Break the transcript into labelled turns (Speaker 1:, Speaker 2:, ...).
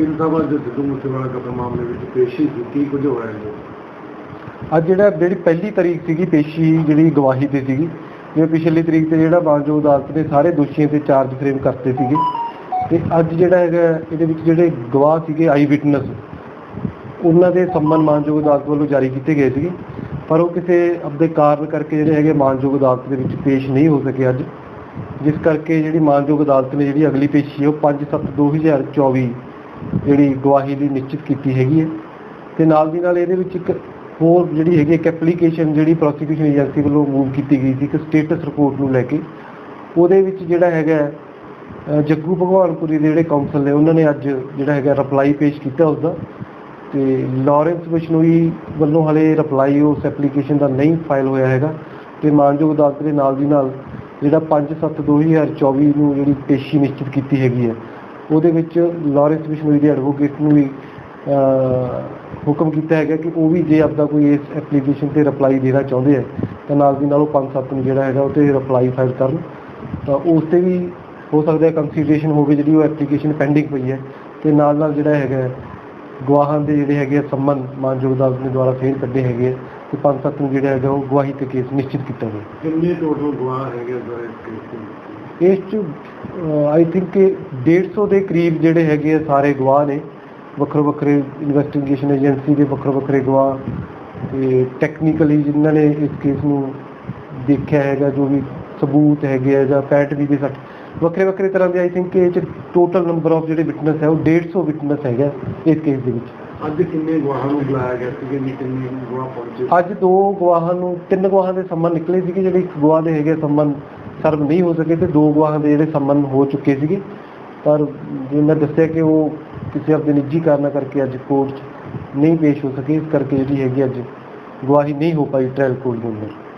Speaker 1: ਵਕੀਲ ਸਾਹਿਬ ਅੱਜ ਸਿੱਧੂ ਮੂਸੇਵਾਲਾ ਕਤਲ ਮਾਮਲੇ ਵਿੱਚ ਪੇਸ਼ੀ ਸੀ ਕੁਝ ਹੋਇਆ ਜੀ?
Speaker 2: ਅੱਜ ਜਿਹੜਾ ਜਿਹੜੀ ਪਹਿਲੀ ਤਰੀਕ ਸੀਗੀ ਪੇਸ਼ੀ, ਜਿਹੜੀ ਗਵਾਹੀ ਤੇ ਸੀਗੀ, ਜਿਵੇਂ ਪਿਛਲੀ ਤਰੀਕ ਤੇ ਜਿਹੜਾ ਮਾਨਯੋਗ ਅਦਾਲਤ ਨੇ ਸਾਰੇ ਦੋਸ਼ੀਆਂ ਤੇ ਚਾਰਜ ਫਰੇਮ ਕਰਤੇ ਸੀਗੇ, ਤੇ ਅੱਜ ਜਿਹੜਾ ਹੈਗਾ, ਇਹਦੇ ਵਿੱਚ ਜਿਹੜੇ ਗਵਾਹ ਸੀਗੇ, ਆਈ ਵਿਟਨੈਸ, ਉਹਨਾਂ ਦੇ ਸੰਮਨ ਮਾਨਯੋਗ ਅਦਾਲਤ ਵੱਲੋਂ ਜਾਰੀ ਕੀਤੇ ਗਏ ਸੀਗੇ, ਪਰ ਉਹ ਕਿਸੇ ਆਪਦੇ ਕਾਰਨ ਕਰਕੇ ਜਿਹੜੇ ਹੈਗੇ ਮਾਨਯੋਗ ਅਦਾਲਤ ਦੇ ਵਿੱਚ ਪੇਸ਼ ਨਹੀਂ ਹੋ ਸਕੇ ਅੱਜ, ਜਿਸ ਕਰਕੇ ਜਿਹੜੀ ਮਾਨਯੋਗ ਅਦਾਲਤ ਨੇ ਜਿਹੜੀ ਅਗਲੀ ਪੇਸ਼ੀ ਹੈ, ਉਹ 5/7/2024 ਜਿਹੜੀ ਗਵਾਹੀ ਲਈ ਨਿਸ਼ਚਿਤ ਕੀਤੀ ਹੈਗੀ ਹੈ। ਤੇ ਨਾਲ ਦੀ ਨਾਲ ਇਹਦੇ ਵਿੱਚ ਇੱਕ ਹੋਰ ਜਿਹੜੀ ਹੈਗੀ ਇੱਕ ਐਪਲੀਕੇਸ਼ਨ ਜਿਹੜੀ ਪ੍ਰੋਸੀਕਿਊਸ਼ਨ ਏਜੰਸੀ ਵੱਲੋਂ ਮੂਵ ਕੀਤੀ ਗਈ ਸੀ, ਇੱਕ ਸਟੇਟਸ ਰਿਪੋਰਟ ਨੂੰ ਲੈ ਕੇ। ਉਹਦੇ ਵਿੱਚ ਜਿਹੜਾ ਹੈਗਾ ਜੱਗੂ ਭਗਵਾਨਪੁਰੀ ਦੇ ਜਿਹੜੇ ਕਾਉਂਸਲ ਨੇ, ਉਹਨਾਂ ਨੇ ਅੱਜ ਜਿਹੜਾ ਹੈਗਾ ਰਿਪਲਾਈ ਪੇਸ਼ ਕੀਤਾ ਉਸਦਾ। ਤੇ ਲਾਰੈਂਸ ਬਿਸ਼ਨੋਈ ਵੱਲੋਂ ਹਲੇ ਰਿਪਲਾਈ ਉਸ ਐਪਲੀਕੇਸ਼ਨ ਦਾ ਨਹੀਂ ਫਾਈਲ ਹੋਇਆ ਹੈਗਾ। ਤੇ ਮਾਨਯੋਗ ਅਦਾਲਤ ਦੇ ਨਾਲ ਦੀ ਨਾਲ ਜਿਹੜਾ 5/7/2024 ਨੂੰ ਜਿਹੜੀ ਪੇਸ਼ੀ ਨਿਸ਼ਚਿਤ ਕੀਤੀ ਹੈਗੀ ਹੈ ਉਹਦੇ ਵਿੱਚ ਲਾਰੈਂਸ ਬਿਸ਼ਨੋਈ ਦੇ ਐਡਵੋਕੇਟ ਨੂੰ ਵੀ ਹੁਕਮ ਕੀਤਾ ਹੈਗਾ ਕਿ ਉਹ ਵੀ ਜੇ ਆਪਦਾ ਕੋਈ ਇਸ ਐਪਲੀਕੇਸ਼ਨ ਤੇ ਰਿਪਲਾਈ ਦੇਣਾ ਚਾਹੁੰਦੇ ਆ ਤਾਂ ਨਾਲ ਦੀ ਨਾਲ ਉਹ 5-7 ਨੂੰ ਜਿਹੜਾ ਹੈਗਾ ਉਹ ਤੇ ਰਿਪਲਾਈ ਫਾਈਲ ਕਰਨ। ਤਾਂ ਉਸ ਤੇ ਵੀ ਹੋ ਸਕਦਾ ਹੈ ਕੰਸੀਡਰੇਸ਼ਨ ਹੋਵੇ ਜਿਹੜੀ ਉਹ ਐਪਲੀਕੇਸ਼ਨ ਪੈਂਡਿੰਗ ਪਈ ਹੈ ਤੇ ਨਾਲ ਨਾਲ ਜਿਹੜਾ ਹੈਗਾ ਗਵਾਹਾਂ ਦੇ ਜਿਹੜੇ ਹੈਗੇ ਸੰਮਨ ਮਾਨਯੋਗ ਅਦਾਲਤ ਨੇ ਦੁਆਰਾ ਫੇਰ ਕੱਢੇ ਹੈਗੇ ਤੇ 5-7 ਨੂੰ ਜਿਹੜਾ ਹੈਗਾ ਉਹ ਗਵਾਹੀ ਤੇ ਕੇਸ ਨਿਸ਼ਚਿਤ ਕੀਤਾ ਗਿਆ।
Speaker 1: ਕਿੰਨੇ ਟੋਟਲ ਗਵਾਹ ਹੈਗੇ ਇਸ ਕੇਸ ਦੇ
Speaker 2: ਇਸ ਚ ਆਈ ਥਿੰਕ 150 ਦੇ ਕਰੀਬ ਜਿਹੜੇ ਹੈਗੇ ਆ ਸਾਰੇ ਗਵਾਹ ਨੇ। ਵੱਖਰੇ ਵੱਖਰੇ ਇਨਵੈਸਟੀਗੇਸ਼ਨ ਏਜੰਸੀ ਦੇ ਵੱਖਰੇ ਵੱਖਰੇ ਗਵਾਹ ਤੇ ਟੈਕਨੀਕਲੀ ਜਿਨ੍ਹਾਂ ਨੇ ਇਸ ਕੇਸ ਨੂੰ ਦੇਖਿਆ ਹੈਗਾ ਜੋ ਵੀ ਸਬੂਤ ਹੈਗੇ ਆ ਜਾਂ ਪੈਟਰੀ ਦੇ ਸੱਟ ਵੱਖਰੇ ਵੱਖਰੇ ਤਰ੍ਹਾਂ ਦੇ ਆਈ ਥਿੰਕ ਇਹ ਟੋਟਲ ਨੰਬਰ ਆਫ ਜਿਹੜੇ ਵਿਟਨੈਸ ਹੈ ਉਹ 150 ਵਿਟਨੈਸ ਹੈਗਾ ਇਸ ਕੇਸ ਦੇ ਵਿੱਚ।
Speaker 1: ਅੱਜ ਕਿੰਨੇ ਗਵਾਹਾਂ ਨੂੰ ਬੁਲਾਇਆ ਗਿਆ ਸੀ ਕਿ ਕਿੰਨੇ ਗਵਾਹ ਪਹੁੰਚੇ?
Speaker 2: ਅੱਜ ਦੋ ਗਵਾਹਾਂ ਨੂੰ ਤਿੰਨ ਗਵਾਹਾਂ ਦੇ ਸੰਮਨ ਨਿਕਲੇ ਸੀਗੇ ਜਿਹੜੇ ਇੱਕ ਗਵਾਹ ਦੇ ਹੈਗੇ ਸੰਮਨ ਸਰਵ ਨਹੀਂ ਹੋ ਸਕੇ ਤੇ ਦੋ ਗਵਾਹਾਂ ਦੇ ਜਿਹੜੇ ਸੰਬੰਧ ਹੋ ਚੁੱਕੇ ਸੀਗੇ। ਪਰ ਜਿਵੇਂ ਮੈਂ ਦੱਸਿਆ ਕਿ ਉਹ ਕਿਸੇ ਆਪਣੇ ਨਿੱਜੀ ਕਾਰਨਾਂ ਕਰਕੇ ਅੱਜ ਕੋਰਟ 'ਚ ਨਹੀਂ ਪੇਸ਼ ਹੋ ਸਕੇ, ਇਸ ਕਰਕੇ ਜਿਹੜੀ ਹੈਗੀ ਅੱਜ ਗਵਾਹੀ ਨਹੀਂ ਹੋ ਪਾਈ ਟ੍ਰਾਇਲ ਕੋਰਟ ਦੇ ਅੰਦਰ।